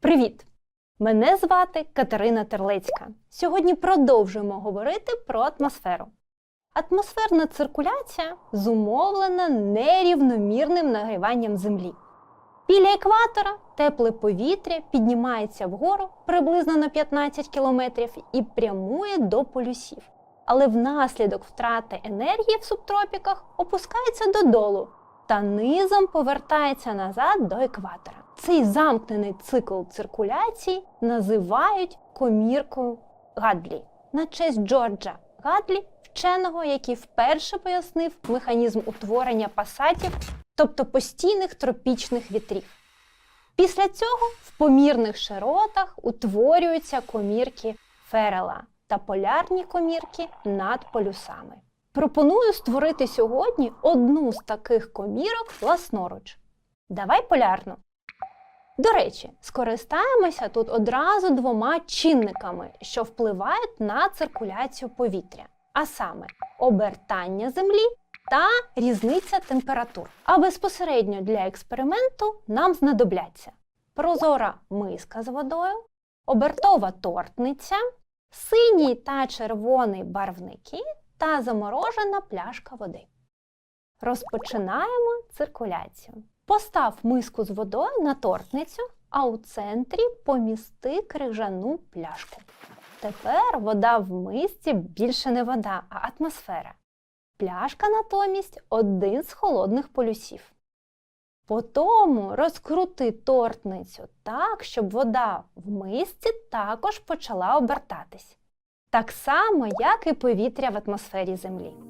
Привіт! Мене звати Катерина Терлецька. Сьогодні продовжуємо говорити про атмосферу. Атмосферна циркуляція зумовлена нерівномірним нагріванням Землі. Біля екватора тепле повітря піднімається вгору приблизно на 15 км і прямує до полюсів. Але внаслідок втрати енергії в субтропіках опускається додолу та низом повертається назад до екватора. Цей замкнений цикл циркуляції називають коміркою Гадлі на честь Джорджа Гадлі, вченого, який вперше пояснив механізм утворення пасатів, тобто постійних тропічних вітрів. Після цього в помірних широтах утворюються комірки Ферела та полярні комірки над полюсами. Пропоную створити сьогодні одну з таких комірок власноруч. Давай полярну. До речі, скористаємося тут одразу двома чинниками, що впливають на циркуляцію повітря, а саме обертання землі та різниця температур. А безпосередньо для експерименту нам знадобляться прозора миска з водою, обертова тортниця, синій та червоний барвники та заморожена пляшка води. Розпочинаємо циркуляцію. Постав миску з водою на тортницю, а у центрі помісти крижану пляшку. Тепер вода в мисці більше не вода, а атмосфера. Пляшка натомість один з холодних полюсів. Потому розкрути тортницю так, щоб вода в мисці також почала обертатись. Так само, як і повітря в атмосфері Землі.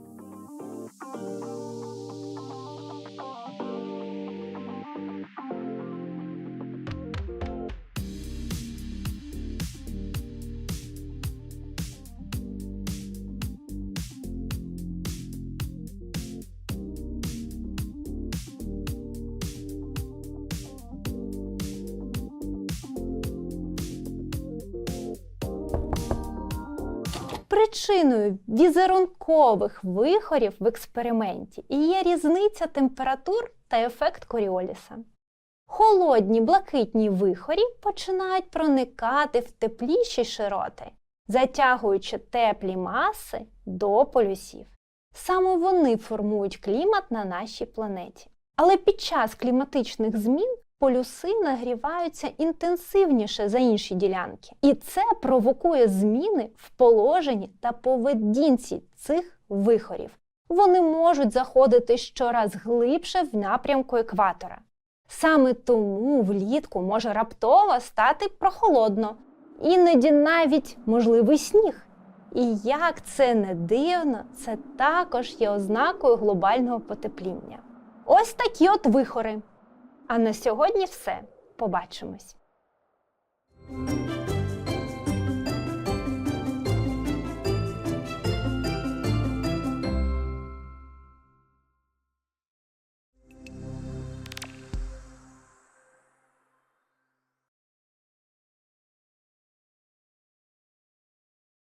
Причиною візерункових вихорів в експерименті і є різниця температур та ефект Коріоліса. Холодні блакитні вихорі починають проникати в тепліші широти, затягуючи теплі маси до полюсів. Саме вони формують клімат на нашій планеті. Але під час кліматичних змін полюси нагріваються інтенсивніше за інші ділянки. І це провокує зміни в положенні та поведінці цих вихорів. Вони можуть заходити щораз глибше в напрямку екватора. Саме тому влітку може раптово стати прохолодно, іноді навіть можливий сніг. І як це не дивно, це також є ознакою глобального потепління. Ось такі от вихори. А на сьогодні все. Побачимось!